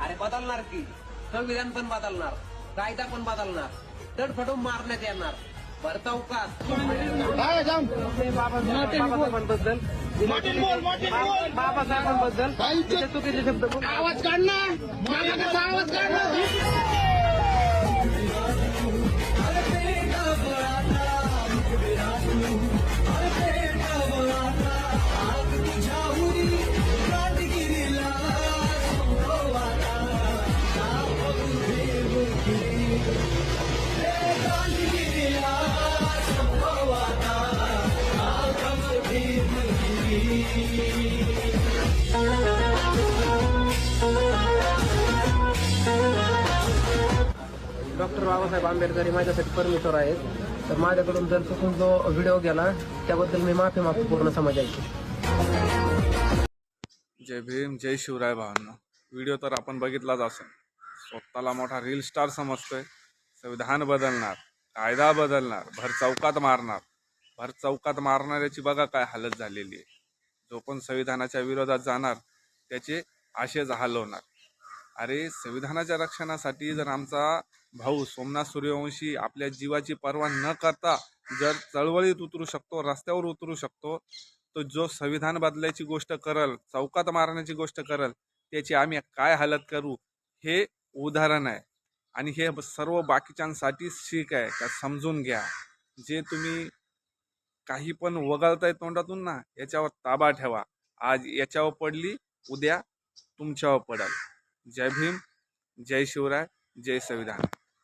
अरे बदलणार की. संविधान पण बदलणार. कायदा पण बदलणार. तडफडून मारण्यात येणार. भर चौकात बाबासाहेबांबद्दल. बाबासाहेबांबद्दल. चुकीचे शब्द आवाज काढ ना. माझा कसा आवाज काढ डॉक्टर बाबासाहेब आंबेडकर हे माझ्यासाठी परमेश्वर आहेत. तर माझ्याकडून जर चुकून जो व्हिडिओ गेला त्याबद्दल मी माफी मागतो पूर्ण समाजाची. जय भीम जय शिवराय भावांना. व्हिडिओ तर आपण बघितलाच असेल. स्वतःला मोठा रील स्टार समजतोय. संविधान बदलणार कायदा बदलणार भर चौकात मारणार. भर चौकात मारणाऱ्याची बघा काय हालत झालेली आहे. जो पण संविधानाच्या विरोधात जाणार त्याचे आशेज हलवणार. अरे संविधानाच्या रक्षणासाठी जर आमचा भाऊ सोमनाथ सूर्यवंशी आपल्या जीवाची पर्वा न करता जर चळवळीत उतरू शकतो रस्त्यावर उतरू शकतो तो जो संविधान बदलायची गोष्ट करल चौकात मारण्याची गोष्ट करल त्याची आम्ही काय हालत करू हे उदाहरण आहे. आणि हे सर्व बाकीच्यांसाठी शीख आहे का समजून घ्या. जे तुम्ही काही पण वगळताय तोंडातून ना याच्यावर ताबा ठेवा. आज याच्यावर पडली उद्या तुमच्यावर पडल. जय भीम जय शिवराय जय संविधान.